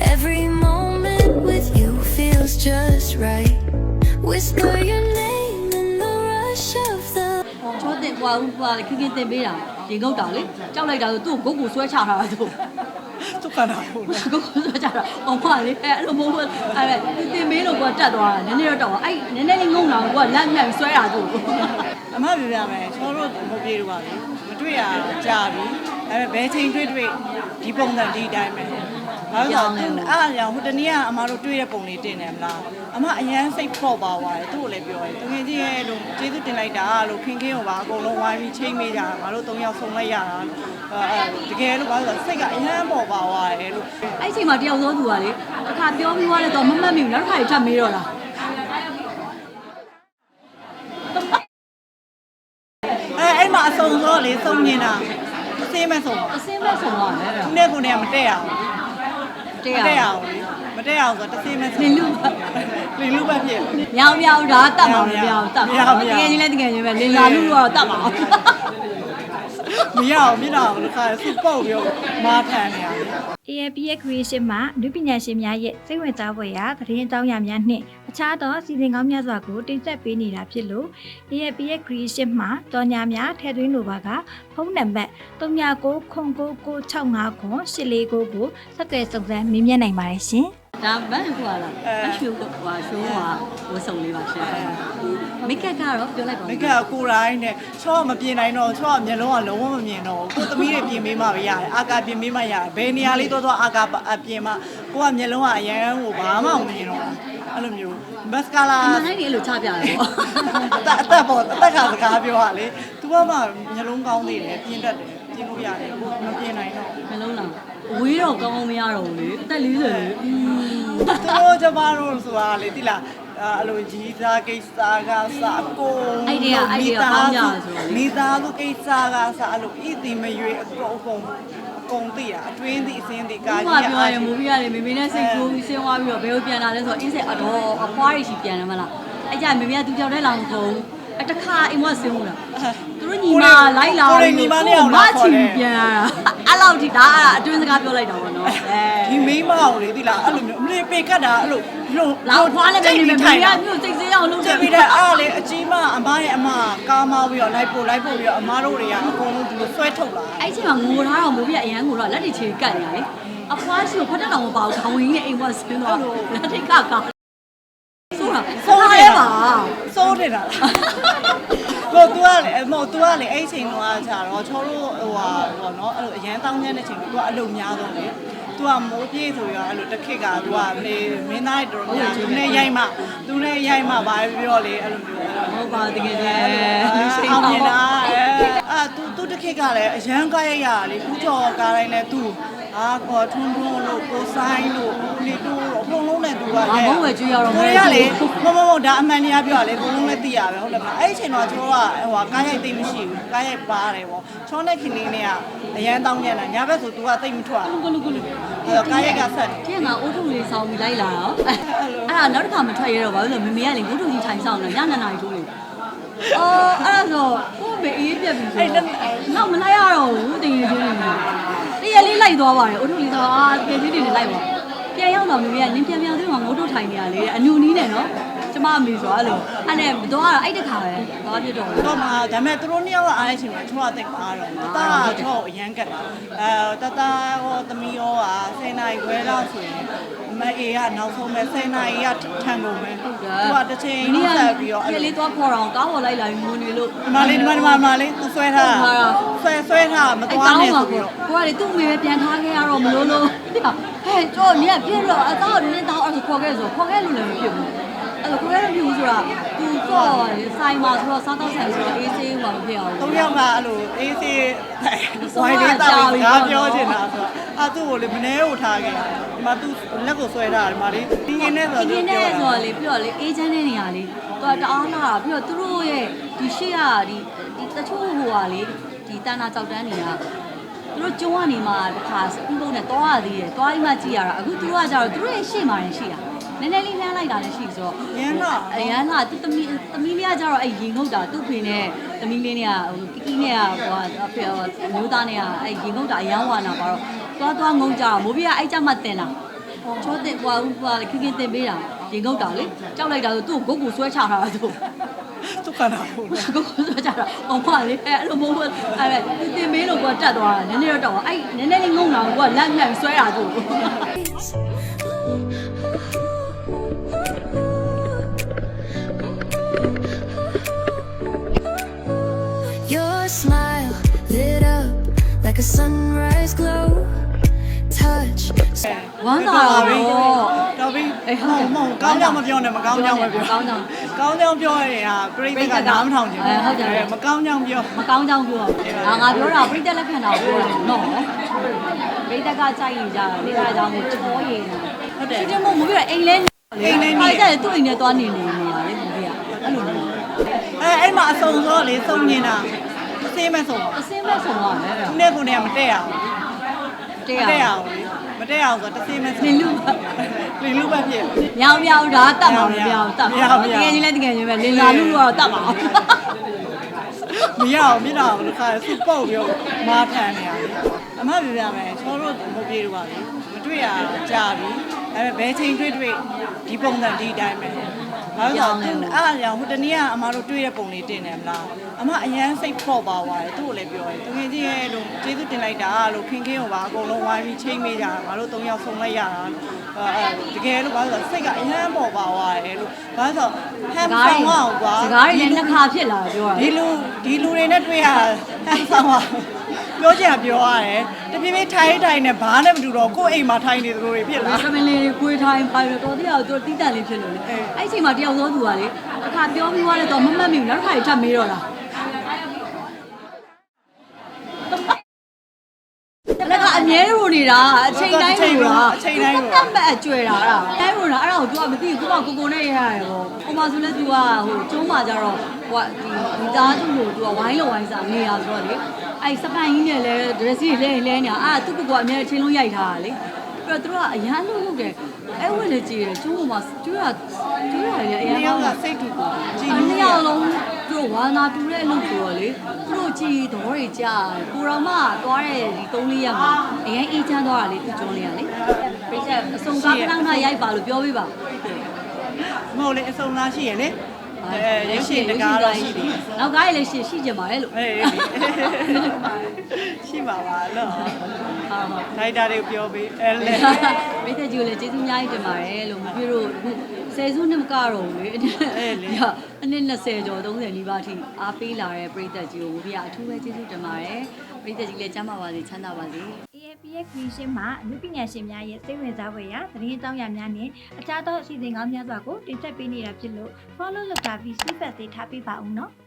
Every moment with you feels just right. Whisper your name in the rush of the ချောတင်ဟွာဟွာလေခင်းခင်းတင်ပေးတာရေငုတ်တာလေကြောက်လိုက်တာဆိုသူ့ကိုဂုတ်ကိုဆွဲချထားတာသူသူကနာဟုတ်လားကိုကိုဆွဲချတာအောင်ပါလေအဲ့လိုမဟုတ်ဘူးအဲ့တင်ပေးလို့ကတက်သွားတာနည်းနည်းတော့တော့အဲ့နည်းနည်းလေးငုံတာကိုကလက်ညှပ်ဆွဲတာသူအမပြပြမယ်ချောတို့မပြေတော့ပါဘူးမတွေ့ရကြာပြီဒါပေမဲ့ဘယ်ချိန်တွေ့တွေ့ဒီပုံစံဒီအတိုင်းပဲ ဘာလို့လဲအဲ့ဒါကြောင့်ဟိုတနေ့ကအမတို့တွေ့တဲ့ပုံလေးတင်တယ်မလားအမအရန်စိတ်ဖော့ပါသွားတယ်သူ့ကိုလည်းပြောတယ်တကယ်ကြီးရဲ့လို့ကျေးဇူးတင်လိုက်တာလို့ခင်ခင်ကိုပါအကုန်လုံးဝိုင်းပြီးချိန်ပေးကြတာငါတို့၃ယောက်ဆုံးလိုက်ရတာလို့အဲတကယ်လို့ဘာလို့စိတ်ကအရန်ပေါ်ပါသွားတယ်လို့အဲ့ချိန်မှာတယောက်သောသူကလေအခါပြောပြီးသွားတယ်တော့မမှတ်မိဘူးနောက်တစ်ခါထပ်မေးတော့လားအဲအဲ့မှာအစုံစောလေစုံနေတာအစင်းမဲ့စုံအစင်းမဲ့ဆုံးသွားတယ်အဲ့ခုနဲ့ခုနဲ့မတက်ရအောင် တေမးတက်ရရအောင်အောင်လေမတက်ရအောင်ဆိုတစ်စင်းမဲ့စုံလင်းလူလင်းလူပဲဖြစ်မြောင်မြောင်ဒါတတ်မှာမမြောင်တတ်မြောမှာင်မြောင်တကယ်ကြီးလဲတကယ်ကြီးပဲလင်းလာလူတော့တတ်မှာ မရအောင်မျက်နှာကိုတစ်ခါစုပုတ်ပြီးတော့မားထန်နေရတယ် AAP ရဲ့ creation မှာလူပညာရှင်များရဲ့စိတ်ဝင်စားဖွယ်ရာသတင်းအကြောင်းအရာများနှင့်အခြားသောစီစဉ်ကောင်းများစွာကိုတင်ဆက်ပေးနေတာဖြစ်လို့ AAP ရဲ့ creation မှာတော်ညာများထည့်သွင်းလိုပါကဖုန်းနံပါတ်39996965ခွန်849ကိုဆက်သွယ်စုံစမ်းမေးမြန်းနိုင်ပါတယ်ရှင်။ ဒါဘန်ကွာလားအရှူကဟွာရှိုးဟွာဝဆုံလေးပါရှင်မိတ်ကပ်ကတော့ပြောလိုက်ပါမိကကိုတိုင်းနဲ့ချောမပြင်နိုင်တော့ချောမျက်လုံးကလုံးဝမမြင်တော့ဘူးကိုသမီးတွေပြင်ပေးမှပဲရတယ်အာကာပြင်ပေးမှရတယ်ဘယ်နေရာလေးတော့တော့အာကာပြင်မှကိုကမျက်လုံးကအရန်ကိုဘာမှမမြင်တော့ဘူးအဲ့လိုမျိုးမက်စကာလာအမှန်တိုင်းနေအဲ့လိုချပြတယ်ပေါ့အသက်အသက်ပေါ်အသက်ကစကားပြောရလေ तू ကမှမျိုးလုံးကောင်းသေးတယ်ပြင်းတတ်တယ်ပြင်းလို့ရတယ်ကိုမပြင်းနိုင်တော့နှလုံးလား အဝေးတော့ကောင်းကောင်းမရတော့ဘူးလေအသက်40လေอืมသူတို့ကျမတို့ဆိုတာလေတိလားအဲ့လိုကြီးစားကိစ္စကစအကုန်မိသားစုကိစ္စကစအဲ့လိုဤတိမရွေအကုန်အကုန်အကုန်သိတာအတွင်းသိအစင်းသိကာကာကြီးကြီးပြောရင်မူဗီကလေမေမေနဲ့စိတ်ကူးပြီးဆင်းသွားပြီးတော့ဘယ်ကိုပြန်လာလဲဆိုတော့အင်းဆက်အတော်အဖွားရရှိပြန်တယ်မလားအဲ့ကြမေမေကသူကြောက်တဲ့လောင်ကုန်အတခါအိမ်မဆင်းဘူးလားသူတို့ညီမလိုက်လာကိုညီမနဲ့အောင်မလာချီခေါ်တယ်ပြန်လာ အဲ့လောက်ထိဒါအဲ့အတွင်းစကားပြောလိုက်တာပေါ့နော်အဲဒီမိမအောင်လေတိလားအဲ့လိုမျိုးအမလေးပေကတ်တာအဲ့လိုလို့လောက်ဖွားလည်းပဲနေမေမေကမြို့စိတ်စေးအောင်လုပ်ကျတယ်ပြီးတဲ့အားလေအကြီးမအမရဲ့အမကားမောင်းပြီးတော့လိုက်ပို့လိုက်ပို့ပြီးတော့အမတို့တွေကအကုန်လုံးဒီလိုဆွဲထုတ်လာအဲ့ချိန်မှာငိုထားတော့မူဗီကအရန်ငိုတော့လက်တွေချေကတ်နေရလေအဖွားရှိကိုဖတ်တတ်တော်မပေါ့ခေါင်းရင်းနဲ့အိမ်မဆင်းသွားလက်ထိတ်ကကော ဆိုးတာဆိုးရဲပါစိုးတယ်လားကိုသူကလေအမောသူကလေအဲ့ချိန်တော့ကြာတော့ချောတို့ဟိုဟာပေါ့နော်အဲ့လိုအရန်တောင်းကျတဲ့ချိန်ကသူကအလုံများတော့လေသူကမိုးပြေးဆိုရောအဲ့လိုတစ်ခစ်ကသူကနေမင်းသားတော်များသူနဲ့ရိုက်မှသူနဲ့ရိုက်မှဘာပြောလေအဲ့လိုမျိုးဟုတ်ပါတကယ်တည်းအောင်မြင်တာအဲသူသူတစ်ခစ်ကလည်းအရန်ကားရိုက်ရလေဦးကျော်ကားတိုင်းနဲ့သူအာကောထွန်းထွန်းလို့ကိုဆိုင်လို့ဦးလေးတို့အကုန်လုံးနဲ့သူက ငါဘုံဝယ်ကြွေးရတော့ကိုရလေမမမဒါအမှန်တရားပြောရလေဘုံလုံးလည်းသိရပဲဟုတ်တယ်မလားအဲ့ဒီချိန်တော့ကျွန်တော်ကဟိုကားရိုက်သိမ့်မရှိဘူးကားရိုက်ပါတယ်ပေါ့ချောနဲ့ခင်လေးနဲ့ကအရန်တောင်းကြတာညာဘက်ဆို तू ကသိမ့်မထွက်ကလူကလူအဲ့တော့ကားရိုက်ကဆက်တယ်ကျင်းကအိုးထုလေးဆောင်းပြီးလိုက်လာတော့အဲ့ဒါနောက်တစ်ခါမထွက်ရတော့ဘာလို့လဲမမေကလေအိုးထုကြီးထိုင်ဆောင်နေညနေနာရီထိုးလေအော်အဲ့ဒါဆိုကိုမေအေးပြက်ပြီဆိုတော့နောက်မလိုက်ရတော့ဘူးတင်ရချင်းနေတရလေးလိုက်သွားပါတယ်အိုးထုလေးဆောင်းအာပြည့်ချင်းတွေလိုက်ပါ ပြန်ရောက်တော့မမေကနင်းပြန်ပြန်သေးမှငိုးထုထိုင်နေရလေအနူနီးနေနော်ကျမအမေဆိုအဲ့လိုအဲ့နဲ့တော့အဲ့တခါပဲသွားပြတော့တော့မှဒါပေမဲ့သူတို့နှစ်ယောက်အားတဲ့အချိန်မှာချောကသိပါတော့တတားချောအရန်ကတ်အဲတတားရောသမီးရောက10နာရီခွဲလောက်ဆိုရင်မအေးကနောက်ဆုံးပဲ10နာရီကထန်ကုန်ပဲသူကတစ်ချိန်ဒီဆက်နေ့ပြီးတော့ကလေးသွားခေါ်တော့ကားပေါ်လိုက်လာပြီးငိုနေလို့ဒီမှာလေးဒီမှာဒီမှာဒီမှာလေးသူဆွဲထားဆွဲဆွဲထားမအဲ့သွားတောင်းနဲ့ပါဆိုပြီးကိုတော့ကိုကလေသူ့အမေပဲပြန်ထားခဲ့ရတော့မလို့လို့ ဟဲ့ကြောမြက်ပြင်းတော့အသားနင်းတောင်းအဲ့ဆိုခေါ်ခဲ့ဆိုခေါ်ခဲ့လို့လည်းမဖြစ်ဘူးအဲ့လိုခေါ်ခဲ့လို့မဖြစ်ဘူးဆိုတာသူတော့ဆိုင်မှာဆိုတော့စားတော့ဆိုင်ဆိုတော့အေးဆေးဟိုမဖြစ်အောင်သုံးယောက်ကအဲ့လိုအေးစေးဝိုင်းလေးတောက်ပြီးစကားပြောချင်တာဆိုတော့အာသူ့ကိုလေမနှဲကိုထားခဲ့ဒီမှာသူလက်ကိုဆွဲထားတယ်ဒီမှာလေးဒီကင်းနဲ့ဆိုဒီတော့နေ့ဆိုတော့လေပြီးတော့လေအေးချမ်းတဲ့နေရာလေသူကတအားလာတာပြီးတော့သူတို့ရဲ့ဒီရှေ့ကဒီဒီတချို့ဟိုဟာလေဒီတန်းနာကြောက်တန်းနေတာ သူတို့ကျုံးကနေမှတစ်ခါစပူးလုံးနဲ့တောရသေးတယ်တောရမှကြည့်ရတာအခုသူတို့ကကြတော့သူတို့ရဲ့ရှေ့မှာရင်ရှိတာနည်းနည်းလေးလှမ်းလိုက်တာလည်းရှိဆိုတော့ရန်တော့အရန်ကသူသမီးသမီးလေးကကြတော့အဲ့ရင်ငုတ်တာသူ့ဖေနဲ့သမီးလေးနဲ့ကဟိုကီကီနဲ့ကဟိုအဖေမျိုးသားနဲ့ကအဲ့ရင်ငုတ်တာအရန်ဝါနာပါတော့သွားသွားငုံကြတော့မိုးပြအဲ့ကြမှာတင်တာချောတင်ဟွာဟွာခင်းခင်းတင်ပေးတာရင်ငုတ်တာလေကြောက်လိုက်တာဆိုသူ့ကိုဂုတ်ကိုဆွဲချထားတာသူ သူကနာဟုတ်လားဂုတ်ကိုဆွဲချတာဟောမလေအဲ့လိုမဟုတ်ဘူးအဲ့တင်ပေးလို့ကတက်သွားတာနည်းနည်းတော့တော့အဲ့နည်းနည်းလေးငုံလာကိုကလက်ညှိုင်ဆွဲတာသူ Your smile lit up like a sunrise glow. Touch ဝမ်းသာတော့တော်ပြီ အေးဟုတ်တယ်မဟုတ်ကောင်းကြောင်မပြောနဲ့မကောင်းကြောင်ပဲပြောကောင်းကြောင်ကောင်းကြောင်ပြောရင်ဟာပြိတ္တကနားမထောင်ချင်အဲဟုတ်တယ်မကောင်းကြောင်ပြောမကောင်းကြောင်ပြောငါငါပြောတာပြိတက်လက်ခံတာပြောတာနော်ပြိတက်ကကြိုက်ရင်ကြတာလေအားကြောင့်ကိုချောရင်ဟုတ်တယ်ဒီတမို့မပြောအိမ်လဲအိမ်လဲနေကြတယ်သူ့အိမ်နဲ့သွားနေနေနေတာလေဘူးကအဲ့လိုမျိုးအဲအဲ့မှာအစုံစောလေစုံနေတာအစင်းမဲ့စုံအစင်းမဲ့ဆုံးသွားတယ်သူနဲ့ကိုနဲ့ကမတက်ရအောင်တေးမရတက်ရအောင်လေမ တက်ရအောင်ဆိုတော့တစ်စင်းမဲ့စုံနေလူလီလူပဲဖြစ်မြောင်မြောင်ဒါတတ်မှာမပြောင်းတတ်မှာတကယ်ကြီးလဲတကယ်ကြီးပဲလင်လာလူတော့တတ်ပါမရအောင်မြင်တော့ခါစုပုတ်ပြီးမာထန်နေရတယ်အမပြောပြမယ်ချောတို့မပြေတော့ပါဘူးမတွေ့ရကြာပြီအဲဘယ်ချိန်တွေ့တွေ့ဒီပုံစံဒီတိုင်းပဲ ဘာလို့လဲအဲ့ဒါကြောင့်ဟိုတနေ့ကအမတို့တွေ့တဲ့ပုံလေးတင်တယ်မလားအမအရန်စိတ်ဖော့ပါသွားတယ်သူ့ကိုလည်းပြောတယ်သူငယ်ချင်းရဲ့လို့ကျေးဇူးတင်လိုက်တာလို့ခင်ခင်ကိုပါအကုန်လုံးဝိုင်းပြီးချိန်ပေးကြတာငါတို့၃ယောက်ဆုံးလိုက်ရတာအဲတကယ်လို့ဘာလို့စိတ်ကအရန်ပေါ်ပါသွားတယ်လို့ဘာလို့ဟမ်ဆောင်အောင်ကွာစကားတွေလည်းနှစ်ခါဖြစ်လာပြောတာဒီလူဒီလူတွေနဲ့တွေ့ရဟန်ဆောင်ပါပြောချင်တာပြောရတယ်တပြင်းပြင်းထိုင်းထိုင်းနဲ့ဘာနဲ့မတူတော့ကိုယ့်အိမ်မှာထိုင်းနေသလိုတွေဖြစ်လာဖမလီကိုထိုင်းပါတော့တော်တရားတော့တိတန်လေးဖြစ်လို့လေအဲ့အချိန်မှာတယောက်သောသူကလေအခါပြောပြီးသွားတယ်တော့မမှတ်မိဘူးနောက်တစ်ခါထပ်မေးတော့လားလည်းကအမြဲလိုနေတာအချိန်တိုင်းလိုတာတတ်မဲ့အကျွဲတာအဲ့ဒါတိုင်းလိုတာအဲ့ဒါကို तू ကမသိဘူးကိုကကိုကိုနဲ့ရရတယ်ပေါ့ဟိုမှာဆိုလဲ तू ကဟိုကျုံးမှာကြတော့ဟိုကဒီမိသားစုကို तू ကဝိုင်းလိုဝိုင်းစားနေရဆိုတော့လေအဲ့စပန်ကြီးနဲ့လဲ dress ကြီးလဲလဲနေတာအဲ့ဒါသူ့ကိုကအမြဲချင်းလုံးရိုက်ထားတာလေပြီး တော့သူတို့ကအရန်လို့လုပ်တယ်အဲ့ဝင်လေကြည့်တယ်ကျုံးပေါ်မှာကျွေးတာကျွေးတာလေအရန်နှစ်ကောယောင်းက်ကတာစိတ်တူကိုကြည်အလူနှစ်ယောက်လုံးသူတို့ဝါနာတူတဲ့အလုပ်ကိုလေသူတို့ကြည်တော်တွေကြာကိုတော်မသွားတဲ့ဒီ3လေးရက်မှာအရင်အေးချမ်းသွားတာလေသူကျော်လေးရလေပြည့်ချက်အစုံကားကန်းကရိုက်ပါလို့ပြောပြပါမဟုတ်လေအစုံလားရှိရလေ အဲရုပ်ရှင်တကားတော့ရှိတယ်နောက်ကားရလည်းရှိရှိကြပါတယ်လို့အေးရှိပါပါလို့ဟာဟာထိုက်တာတွေပြောပေးအဲလေမိသက်ကြီးကိုလည်းကျေးဇူးအများကြီးတင်ပါတယ်လို့မပြေတို့အခုဆယ်စုနှစ်မကတော့ဘူးလေအနည်း20ကျော်30နီးပါးထိအားပေးလာတဲ့ပြည်သက်ကြီးကိုမပြေအထူးပဲကျေးဇူးတင်ပါတယ်ပြည်သက်ကြီးလည်းကျမ်းပါပါစေချမ်းသာပါစေ AFPX Creation မှာအမှုပညာရှင်များရဲ့စိတ်ဝင်စားဖွယ်ရာသတင်းအကြောင်းအရာများနဲ့အခြားသောအစီအစဉ်ကောင်းများစွာကိုတင်ဆက်ပေးနေတာဖြစ်လို့ follow လုပ်တာပြီး feedback တွေထားပေးပါဦးနော်။